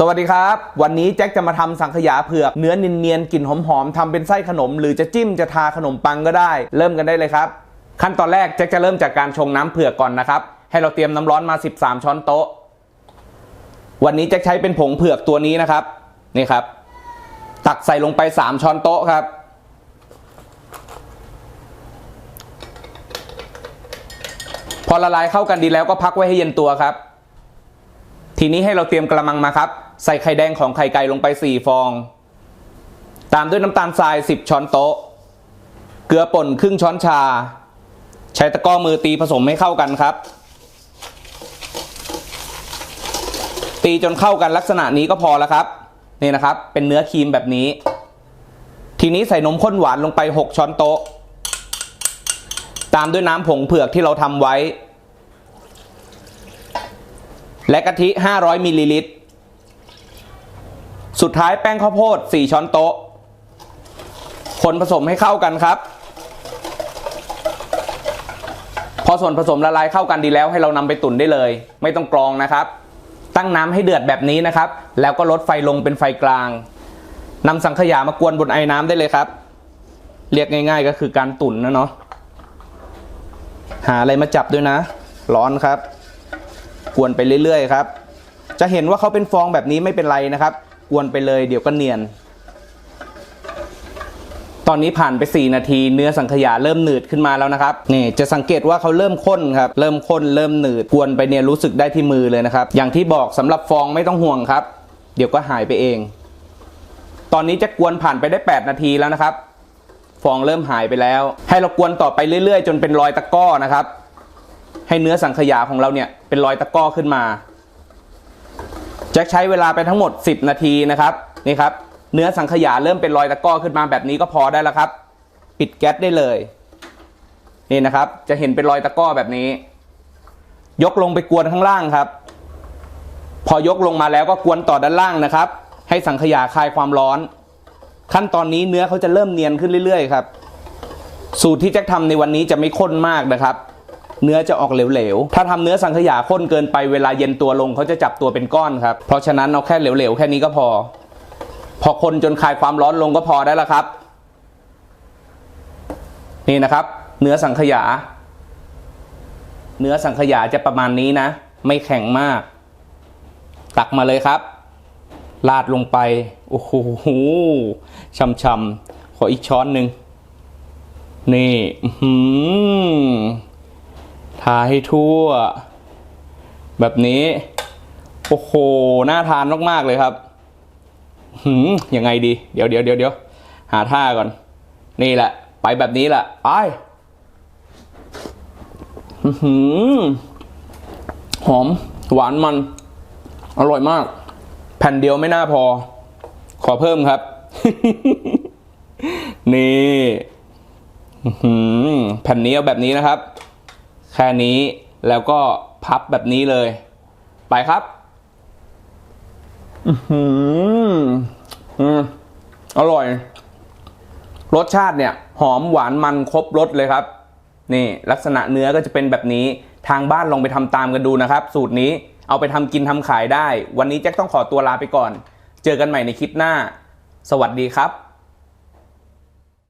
สวัสดีครับ วันนี้แจ็คจะมาทำสังขยาเผือก เนื้อเนียนๆกลิ่นหอมๆทำเป็นไส้ขนม หรือจะจิ้มจะทาขนมปังก็ได้ เริ่มกันได้เลยครับ ขั้นตอนแรกแจ็คจะเริ่มจากการชงน้ำเผือกก่อนนะครับ ให้เราเตรียมน้ำร้อนมา 13 ช้อนโต๊ะ วันนี้แจ็คใช้เป็นผงเผือกตัวนี้นะครับนี่ครับ ตักใส่ลงไป 3 ช้อนโต๊ะครับ พอละลายเข้ากันดีแล้วก็พักไว้ให้เย็นตัวครับทีนี้ให้เราเตรียมกระมังมาครับ ใส่ไข่แดงของไข่ไก่ลงไป 4 ฟอง ตามด้วยน้ำตาลทราย 10 ช้อนโต๊ะ เกลือป่นครึ่งช้อนชา ใช้ตะกร้อมือตีผสมให้เข้ากันครับ ตีจนเข้ากันลักษณะนี้ก็พอแล้วครับ นี่นะครับ เป็นเนื้อครีมแบบนี้ ทีนี้ใส่นมข้นหวานลงไป 6 ช้อนโต๊ะ ตามด้วยน้ำผงเผือกที่เราทำไว้ และกะทิ 500มิลลิลิตร สุดท้ายแป้งข้าวโพด 4 ช้อนโต๊ะ คนผสมให้เข้ากันครับ พอส่วนผสมละลายเข้ากันดีแล้วให้เรานำไปตุ๋นได้เลย ไม่ต้องกรองนะครับ ตั้งน้ำให้เดือดแบบนี้นะครับ แล้วก็ลดไฟลงเป็นไฟกลางนำสังขยามากวนบนไอ้น้ำได้เลยครับ เรียกง่าย ๆ ก็คือการตุ๋นนะเนาะหาอะไรมาจับด้วยนะ ร้อนครับ กวนไปเรื่อยๆครับ จะเห็นว่าเขาเป็นฟองแบบนี้ไม่เป็นไรนะครับ กวนไปเลยเดี๋ยวก็เนียน ตอนนี้ผ่านไป 4 นาที เนื้อสังขยาเริ่มหนืดขึ้นมาแล้วนะครับนี่จะสังเกตว่าเขาเริ่มข้นครับเริ่มข้นเริ่มหนืดกวนไปเนี่ยรู้สึกได้ที่มือเลยนะครับ อย่างที่บอกสำหรับฟองไม่ต้องห่วงครับ เดี๋ยวก็หายไปเอง ตอนนี้จะกวนผ่านไปได้ 8 นาทีแล้วนะครับ ฟองเริ่มหายไปแล้ว ให้เรากวนต่อไปเรื่อย ๆ จนเป็นรอยตะก้อนะครับ ให้เนื้อสังขยาของเราเนี่ยเป็นรอยตะก้อขึ้นมา แจ็คใช้เวลาไปทั้งหมด 10 นาทีนะครับนี่ครับ เนื้อสังขยาเริ่มเป็นรอยตะก้อขึ้นมาแบบนี้ก็พอได้แล้วครับ ปิดแก๊สได้เลย นี่นะครับ จะเห็นเป็นรอยตะก้อแบบนี้ ยกลงไปกวนข้างล่างครับ พอยกลงมาแล้วก็กวนต่อด้านล่างนะครับ ให้สังขยาคลายความร้อน ขั้นตอนนี้เนื้อเขาจะเริ่มเนียนขึ้นเรื่อยๆครับ สูตรที่แจ็คทำในวันนี้จะไม่ข้นมากนะครับ เนื้อจะออกเหลวๆ ถ้าทำเนื้อสังขยาข้นเกินไปเวลาเย็นตัวลงเขาจะจับตัวเป็นก้อนครับ เพราะฉะนั้นเอาแค่เหลวๆ แค่นี้ก็พอ พอคนจนคลายความร้อนลงก็พอได้แล้วครับ นี่นะครับ เนื้อสังขยา เนื้อสังขยาจะประมาณนี้นะ ไม่แข็งมาก ตักมาเลยครับลาดลงไป โอ้โหช่ำๆขออีกช้อนหนึ่งนี่ อื้อหือ ทาให้ทั่ว แบบนี้ โอ้โห น่าทานมาก ๆ เลยครับ หืมยังไงดี เดี๋ยวเดี๋ยวเดี๋ยวเดี๋ยวหาท่าก่อน นี่แหละ ไปแบบนี้แหละไอ้หือหอม หวานมัน อร่อยมาก แผ่นเดียวไม่น่าพอ ขอเพิ่มครับ นี่หือแผ่นนี้เอาแบบนี้นะครับ ค่นี้แล้วก็พับแบบนี้เลย ไปครับอืมอืมอร่อย รสชาติเนี่ย หอมหวานมันครบรสเลยครับ นี่ ลักษณะเนื้อก็จะเป็นแบบนี้ ทางบ้านลองไปทำตามกันดูนะครับ สูตรนี้เอาไปทำกินทำขายได้ วันนี้แจ็คต้องขอตัวลาไปก่อน เจอกันใหม่ในคลิปหน้า สวัสดีครับ